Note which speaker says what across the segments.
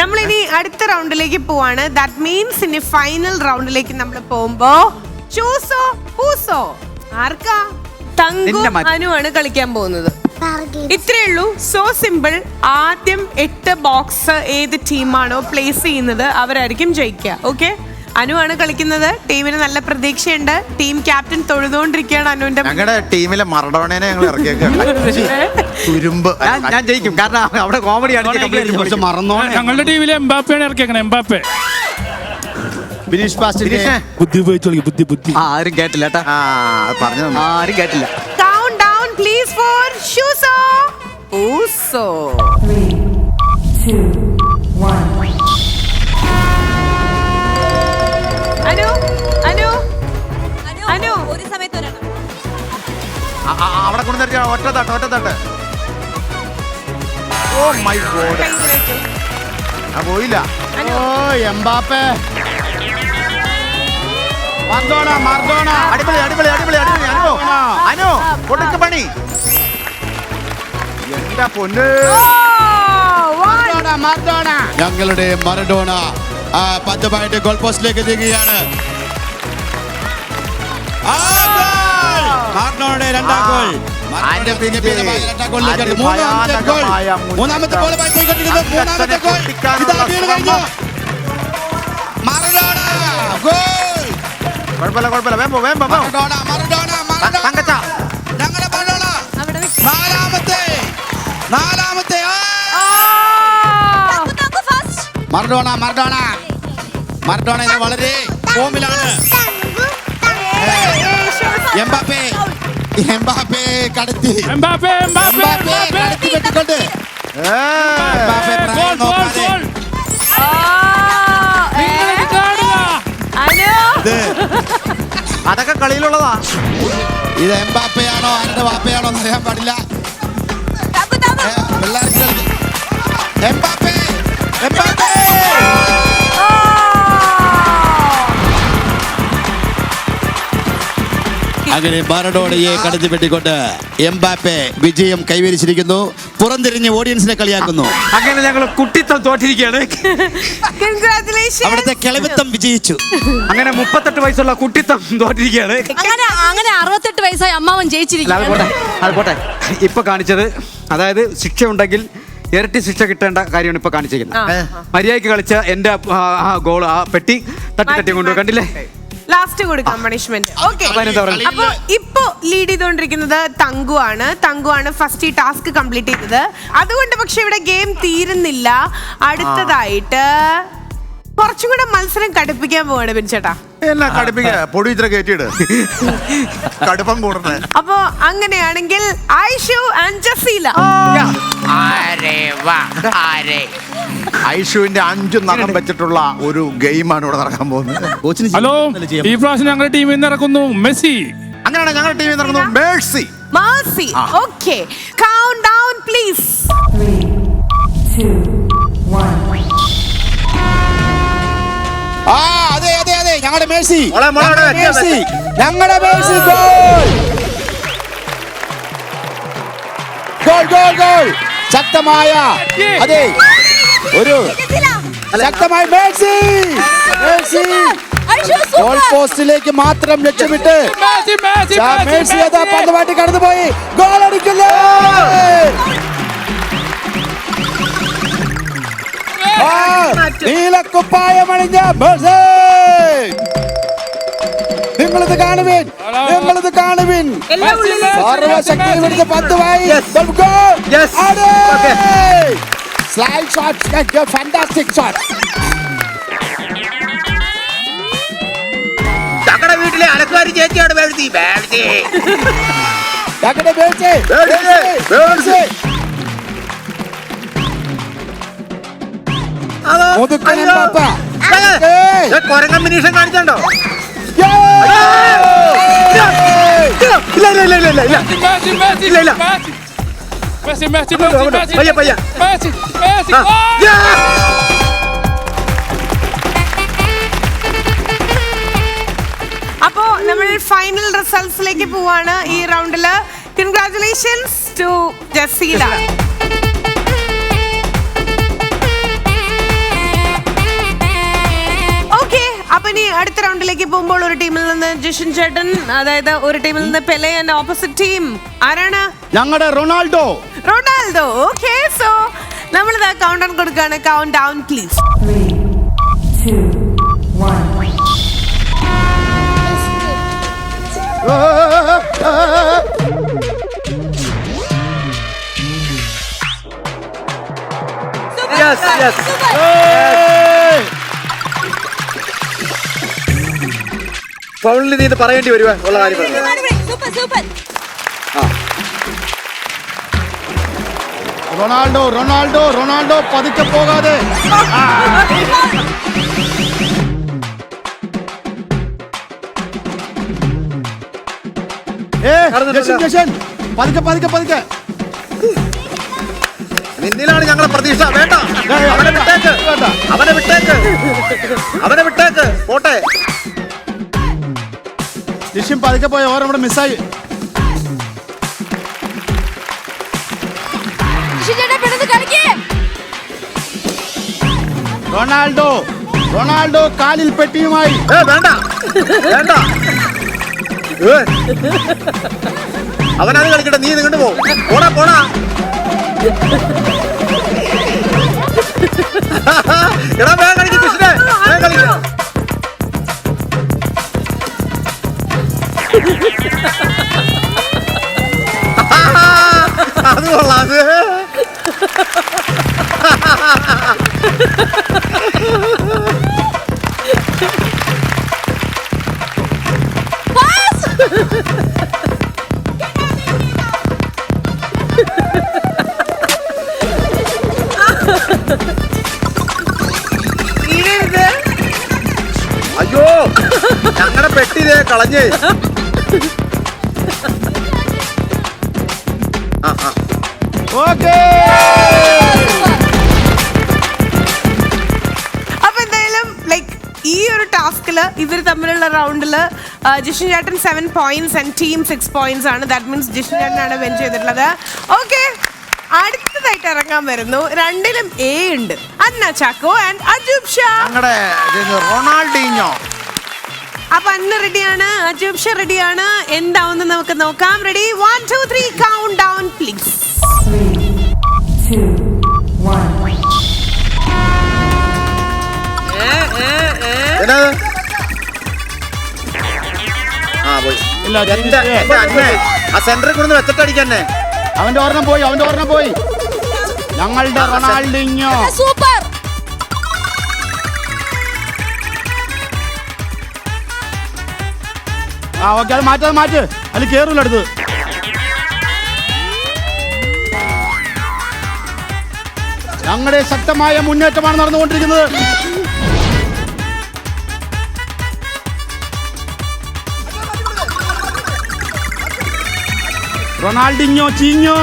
Speaker 1: നമ്മളിനി അടുത്ത റൗണ്ടിലേക്ക് പോവാണ്. ദാറ്റ് മീൻസ് ഇനി ഫൈനൽ റൗണ്ടിലേക്ക് നമ്മൾ പോകുമ്പോ ചൂസോ പൂസോ? ആർക്കാ? തങ്കു അനുവാണ് കളിക്കാൻ പോകുന്നത്. ഇത്രേ ഉള്ളൂ. സോ സിമ്പിൾ ആദ്യം എട്ട് ബോക്സ് ഏത് ടീമാണോ പ്ലേസ് ചെയ്യുന്നത് അവരായിരിക്കും ജയിക്കുക. ഓക്കെ അനുവാണ് കളിക്കുന്നത്. ടീമിന് നല്ല പ്രതീക്ഷയുണ്ട്. ടീം ക്യാപ്റ്റൻ തൊഴുതുകൊണ്ടിരിക്കുകയാണ് അനുവിന്റെ
Speaker 2: ഞങ്ങളുടെ ടീമിലെ മറഡോണേനെ ഞങ്ങൾ ഇറക്കിയേക്കാണ് തുരുമ്പ്.
Speaker 3: ഞാൻ ഞാൻ ജയിക്കും. കാരണം അവിടെ കോമഡി
Speaker 4: പക്ഷെ മറന്നോണേ.
Speaker 5: ഞങ്ങളുടെ ടീമിലെ എംബാപ്പയാണ് ഇറക്കിയേക്കണേ. എംബാപ്പെ.
Speaker 4: ബിനീഷ്
Speaker 2: ബിനീഷേ.
Speaker 5: ബുദ്ധി ഉപയോഗിച്ച് കളിക്കും. ബുദ്ധി ബുദ്ധി.
Speaker 3: ആരും കേട്ടില്ല കേട്ടാ
Speaker 2: ആ അത് പറഞ്ഞു. തന്നു.
Speaker 3: ആരും കേട്ടില്ല.
Speaker 1: കൗണ്ട് ഡൗൺ പ്ലീസ് ഫോർ ഷൂസോ ഊസോ അനു
Speaker 2: അവിടെ കൊണ്ടുവന്നിട്ട് ഒറ്റ തട്ട് ഒറ്റ തട്ട്. ഓ മൈ ഗോഡ് ആ പോയില്ല.
Speaker 4: Oh Mbappé. Maradona Maradona.
Speaker 2: അടിപൊളി അടിപൊളി അടിപൊളി അടിപൊളി. അനു അനു കൊടുക്ക് പണി. എന്താ പൊന്ന്?
Speaker 4: മർദോണ മർദോണ. ഞങ്ങളുടെ മറഡോണ ആ പന്തുമായിട്ട് ഗോൾ പോസ്റ്റിലേക്ക് എത്തിക്കുകയാണ് മാർഡോണയുടെ രണ്ടാം ഗോൾ മൂന്നാമത്തെ
Speaker 2: മുന്നേറ്റം.
Speaker 4: മൂന്നാമത്തെ ഗോൾ. മറഡോണ. ഗോൾ.
Speaker 2: കുഴപ്പമില്ല കുഴപ്പമില്ല. വേമ്പോ വേമ്പോ
Speaker 4: മറഡോണ മറഡോണ മറഡോണ. ഞങ്ങളുടെ മറഡോണ. നാലാമത്തെ. നാലാമത്തെ. Maradona Maradona. മറഡോണ വളരെ ഫോമിലാണ്. എംബാപ്പെ. കടത്തി.
Speaker 5: Mbappe Mbappe
Speaker 4: Mbappe
Speaker 5: Mbappe.
Speaker 4: കടത്തി വെട്ടിക്കൊണ്ട്.
Speaker 2: അതൊക്കെ കളിയിലുള്ളതാ.
Speaker 4: ഇത് എംബാപ്പയാണോ ആരുടെ വാപ്പയാണോ എന്ന് അറിയാൻ പാടില്ല. പിള്ളേർക്ക് എംബാപ്പെ എംബാപ്പെ. അങ്ങനെ മറഡോണയെ കടത്തി പെട്ടിക്കൊണ്ട് എംബാപ്പെ വിജയം കൈവരിച്ചിരിക്കുന്നു. പുറംതിരിഞ്ഞ് ഓഡിയൻസിനെ കളിയാക്കുന്നു.
Speaker 3: അങ്ങനെ ഞങ്ങൾ കുട്ടിത്തം തോറ്റിരിക്കുകയാണ്.
Speaker 4: അവിടുത്തെ കിളവിത്തം വിജയിച്ചു.
Speaker 3: അങ്ങനെ മുപ്പത്തെട്ട് വയസ്സുള്ള കുട്ടിത്തം തോറ്റിരിക്കുകയാണ്.
Speaker 6: അങ്ങനെ അങ്ങനെ അറുപത്തെട്ട് വയസ്സായി അമ്മാവൻ
Speaker 3: അത്
Speaker 6: ജയിച്ചിരിക്കുകയാണ്
Speaker 3: പോട്ടെ അത് പോട്ടെ. ഇപ്പൊ കാണിച്ചത് അതായത് ശിക്ഷ ഉണ്ടെങ്കിൽ ഇരട്ടി ശിക്ഷ കിട്ടേണ്ട കാര്യമാണ് ഇപ്പൊ കാണിച്ചിരിക്കുന്നത്. മര്യാദയ്ക്ക് കളിച്ച എന്റെ ആ ഗോൾ ആ പെട്ടി തട്ടി തട്ടി കൊണ്ടുപോയി കണ്ടില്ലേ?
Speaker 1: ലാസ്റ്റ് കൊടുക്കാം പണിഷ്മെന്റ് ഓക്കെ
Speaker 3: അപ്പൊ
Speaker 1: ഇപ്പൊ ലീഡ് ചെയ്തുകൊണ്ടിരിക്കുന്നത് തങ്കു ആണ്. തങ്കു ആണ് ഫസ്റ്റ് ഈ ടാസ്ക് കംപ്ലീറ്റ് ചെയ്തത്. അതുകൊണ്ട് പക്ഷെ ഇവിടെ ഗെയിം തീരുന്നില്ല. അടുത്തതായിട്ട് കുറച്ചും കൂടെ മത്സരം കടുപ്പിക്കാൻ പോവാണ് പിൻചേട്ടാ
Speaker 2: എന്നാ കടുപ്പിക്ക പൊടി ഇത്ര കയറ്റിയിട്. കടുപ്പം കൂടണേ
Speaker 1: അപ്പൊ അങ്ങനെയാണെങ്കിൽ ഐഷു ആൻഡ് ജസീല.
Speaker 2: ഐഷുവിന്റെ അഞ്ചു നഖം വെച്ചിട്ടുള്ള ഒരു ഗെയിമാണ് ഇവിടെ നടക്കാൻ പോകുന്നത്.
Speaker 4: കോച്ചിന്
Speaker 5: ഹലോ ഈ പ്രാവശ്യം ഞങ്ങളുടെ ടീമിൽ നിന്ന് ഇറക്കുന്നു മെസ്സി.
Speaker 2: അങ്ങനെയാണ് ഞങ്ങളുടെ ടീമിൽ ഇറക്കുന്നു Mercy.
Speaker 1: Mercy. Okay. Count down please
Speaker 4: ആ അതെ അതെ അതെ. ഞങ്ങളുടെ മേഴ്സി. മേഴ്സി. ഞങ്ങളുടെ Mercy goal. Goal goal goal. ശക്തമായ അതെ. ഒരു ശക്തമായി മേഴ്സി. മേഴ്സി.
Speaker 6: ഐഷു,
Speaker 4: ഗോൾ പോസ്റ്റിലേക്ക് മാത്രം ലക്ഷ്യമിട്ട് മേഴ്സി അതാ പന്തുമായിട്ട് കടന്നുപോയി? ഗോൾ അടിക്കുന്നു. നീലക്കുപ്പായമണിഞ്ഞ മേഴ്സി. നിങ്ങളിത് കാണുവിൻ. നിങ്ങളിത് കാണുവിൻ.
Speaker 1: എല്ലാം ഉള്ളിൽ
Speaker 4: സർവശക്തി ഇവിടുത്തെ പന്തുമായി
Speaker 3: Yes. Okay.
Speaker 4: Slide fantastic shot.
Speaker 2: ഞങ്ങളുടെ വീട്ടിലെ അലക്കാരി ചേച്ചിയാണ് മേഴ്സി മേഴ്സി
Speaker 4: ഞങ്ങളുടെ മേഴ്സി
Speaker 2: മേഴ്സി,
Speaker 4: മേഴ്സി മുതുക്കൻ പാപ്പ. ഏയ്
Speaker 2: കൊരങ്ങൻ മിനീഷൻ കാണിച്ചോ
Speaker 3: ഇല്ല ഇല്ല ഇല്ല ഇല്ല ഇല്ല
Speaker 5: ഇല്ല. മെസ്സി
Speaker 3: ഇല്ല,
Speaker 5: മെസ്സി മെസ്സി മെസ്സി
Speaker 3: അങ്ങോട്ട്,
Speaker 5: മെസ്സി
Speaker 3: അങ്ങോട്ട്. പയ്യെ, പയ്യെ.
Speaker 5: മെസ്സി മെസ്സി
Speaker 3: ആ.
Speaker 5: ഗോൾ!
Speaker 1: അപ്പോ നമ്മൾ ഫൈനൽ റിസൾട്ട്സിലേക്ക് പോവാണ് ഈ റൗണ്ടിൽ കൺഗ്രാറ്റുലേഷൻസ് ടു ജസീല റൗണ്ടിലേക്ക് പോകുമ്പോൾ ഒരു ടീമിൽ നിന്ന് ജിഷൻ ചേട്ടൻ അതായത് ഒരു ടീമിൽ നിന്ന് പെലെ ആൻഡ് ഓപ്പോസിറ്റ് ടീം ആരാണ്?
Speaker 4: ഞങ്ങളുടെ റൊണാൾഡോ.
Speaker 1: റൊണാൾഡോ. ഓക്കെ സോ നമ്മൾ ഇതാ കൗണ്ട് ഡൗൺ കൊടുക്കുകയാണ് കൗണ്ട് ഡൗൺ പ്ലീസ്
Speaker 2: ഫൗളിൽ നീ ഇത് പറയേണ്ടി വരുവാ ഉള്ള കാര്യം
Speaker 7: super super.
Speaker 4: Ronaldo Ronaldo Ronaldo പതുക്കെ പോകാതെ. പതുക്കെ പതുക്കെ പതുക്കെ.
Speaker 2: നിന്നിലാണ് ഞങ്ങളെ പ്രതീക്ഷ. വേണ്ട. അവനെ വിട്ടേക്ക്. അവനെ വിട്ടേക്ക്. അവനെ വിട്ടേക്ക്. പോട്ടെ.
Speaker 4: ജിഷൻ പതുക്കെ പോയ ഓരോ ഇവിടെ മിസ്സായി. റൊണാൾഡോ റൊണാൾഡോ കാലിൽ പെട്ടിയുമായി.
Speaker 2: ഏ വേണ്ട വേണ്ട. അവനത് കളിക്കട്ടെ നീ നിങ്ങോട്ട് പോ. പോടാ പോടാ. എടാ വേഗം കളിക്ക് കൃഷ്ണേ. വേഗം കളിക്ക. അത് കൊള്ളാം അത്
Speaker 1: വീഴരുത്
Speaker 2: അയ്യോ ഞങ്ങളുടെ പെട്ടിതേ കളഞ്ഞേ. ആ ആ.
Speaker 4: ഓക്കേ.
Speaker 1: അപ്പൊ എന്തായാലും ലൈക്ക് ഈ ഒരു ടാസ്കിൽ ഇവർ തമ്മിലുള്ള റൗണ്ടിൽ ജിഷൻ ചേട്ടൻ seven points and team six points ആണ്. ദാറ്റ് മീൻസ് ജിഷൻ ചേട്ടനാണ് വിൻ ചെയ്തിട്ടുള്ളത്. ഓക്കെ അടുത്തതായിട്ട് ഇറങ്ങാൻ വരുന്നു. രണ്ടിലും എ ഉണ്ട്. അന്ന ചാക്കോ ആൻഡ് അജൂബ് ഷാ.
Speaker 4: ഞങ്ങളുടെ റൊണാൾഡീഞ്ഞോ
Speaker 1: അപ്പൊ അന്ന് റെഡിയാണ് അജൂബ് ഷാ റെഡിയാണ് എന്താവുന്ന നമുക്ക് നോക്കാം. Ready one two three count down please
Speaker 2: ആ സെന്ററിൽ കൊണ്ടു വെച്ചിട്ടടിക്കന്നെ
Speaker 4: അവന്റെ ഓർണം പോയി അവന്റെ ഓർണം പോയി. ഞങ്ങളുടെ റൊണാൾഡിഞ്ഞോ
Speaker 7: സൂപ്പർ.
Speaker 4: ആ ഓക്കെ അത് മാറ്റാതെ മാറ്റ്. അത് കേറൂല അടുത്ത്. ഞങ്ങളുടെ ശക്തമായ മുന്നേറ്റമാണ് നടന്നുകൊണ്ടിരിക്കുന്നത്. റൊണാൾഡിഞ്ഞോ ചീഞ്ഞോ.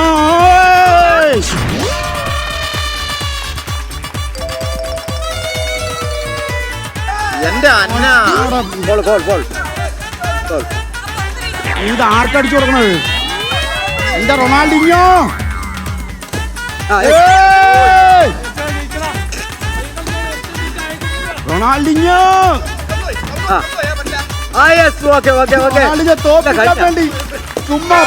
Speaker 2: എന്റെ അന്ന. Goal goal goal.
Speaker 4: ഇത് ആർക്കടിച്ചു കൊടുക്കണത്? എന്താ റൊണാൾഡിഞ്ഞോ
Speaker 2: ഏ,
Speaker 4: റൊണാൾഡിഞ്ഞോ
Speaker 2: ആ. Yes okay okay okay
Speaker 4: Ronaldinho തോപ്പിക്കാൻ വേണ്ടി ചുമ്മാ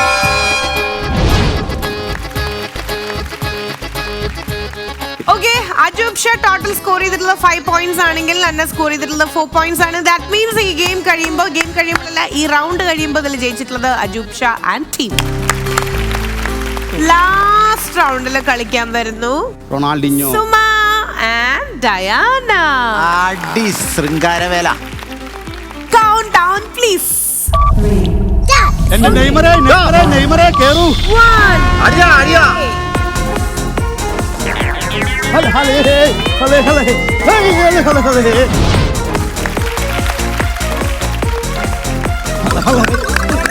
Speaker 1: okay Ajoob Shah total score ചെയ്തിട്ടുള്ള ഫൈവ് പോയിന്റ്സ് ആണെങ്കിൽ അന്ന സ്കോർ ചെയ്തിട്ടുള്ള ഫോർ പോയിന്റ്സ് ആണ്. ദാറ്റ് മീൻസ് ഈ ഗെയിം കഴിയുമ്പോൾ ഗെയിം കഴിയുമ്പോഴല്ല ഈ റൗണ്ട് കഴിയുമ്പോൾ ഇതിൽ ജയിച്ചിട്ടുള്ളത് Ajoob Shah and team last റൗണ്ടിൽ കളിക്കാൻ വരുന്നു.
Speaker 4: Ronaldinho
Speaker 1: Diana.
Speaker 4: അടി ശൃംഗാരവേല.
Speaker 1: കൗണ്ട് ഡൗൺ പ്ലീസ്
Speaker 4: എന്റെ നെയ്മറെ നെയ്മറെ നെയ്മറെ കേറൂ.
Speaker 2: അടിയാ അടിയാ.
Speaker 4: ഹല ഹലേ ഹലേ ഹലേ ഹലേ ഹലേ ഹലേ ഹലേ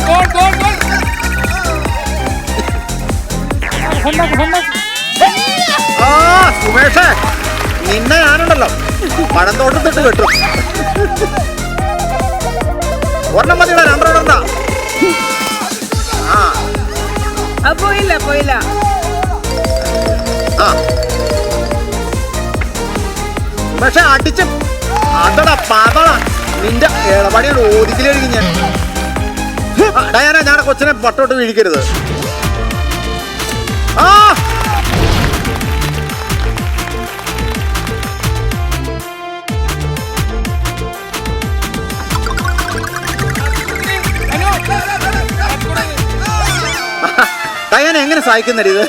Speaker 5: Gol, gol, gol. Hondak, hondak.
Speaker 2: ആ സുമേഷേ. നിന്നെ ഞാനുണ്ടല്ലോ. പഴന്തോട്ടത്തിട്ട് കെട്ടു. ഒരെണ്ണം മതിയുടെ രണ്ടെണ്ണം ആ.
Speaker 1: പോയില്ല പോയില്ല.
Speaker 2: ആ. പക്ഷെ അടിച്ച് അതട പതള നിന്റെ ഇടപടിയാണ് ഓരിക്കലും ഞാൻ. ഡയാന ഞാൻ കൊച്ചിനെ പട്ടോട്ട് വീഴിക്കരുത്. ആ. സഹായിക്കുന്നടി ഇത്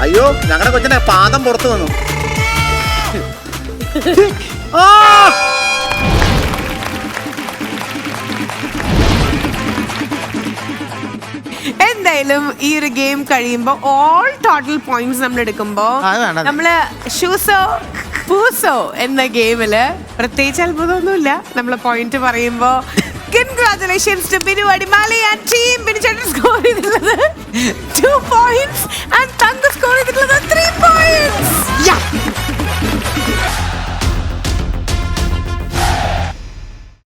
Speaker 2: അയ്യോ ഞങ്ങളുടെ കൊച്ചിന്റെ പാദം പുറത്തു വന്നു ആ!
Speaker 1: എന്തായാലും ഈ ഒരു ഗെയിം കഴിയുമ്പോ ഓൾ ടോട്ടൽ പോയിന്റ്സ് നമ്മൾ എടുക്കുമ്പോ
Speaker 2: അത്
Speaker 1: നമ്മൾ ഷൂസോ പൂസോ എന്ന ഗെയിമിൽ പ്രത്യേകിച്ച് അത്ഭുതമൊന്നുമില്ല. നമ്മൾ പോയിന്റ് പറയുമ്പോ congratulations to Binu Adimali and team Binu ചേട്ടൻ സ്കോർ ചെയ്തിട്ടുള്ളത് two points and Thanka score ചെയ്തിട്ടുള്ളത് ത്രീ പോയിന്റ്സ്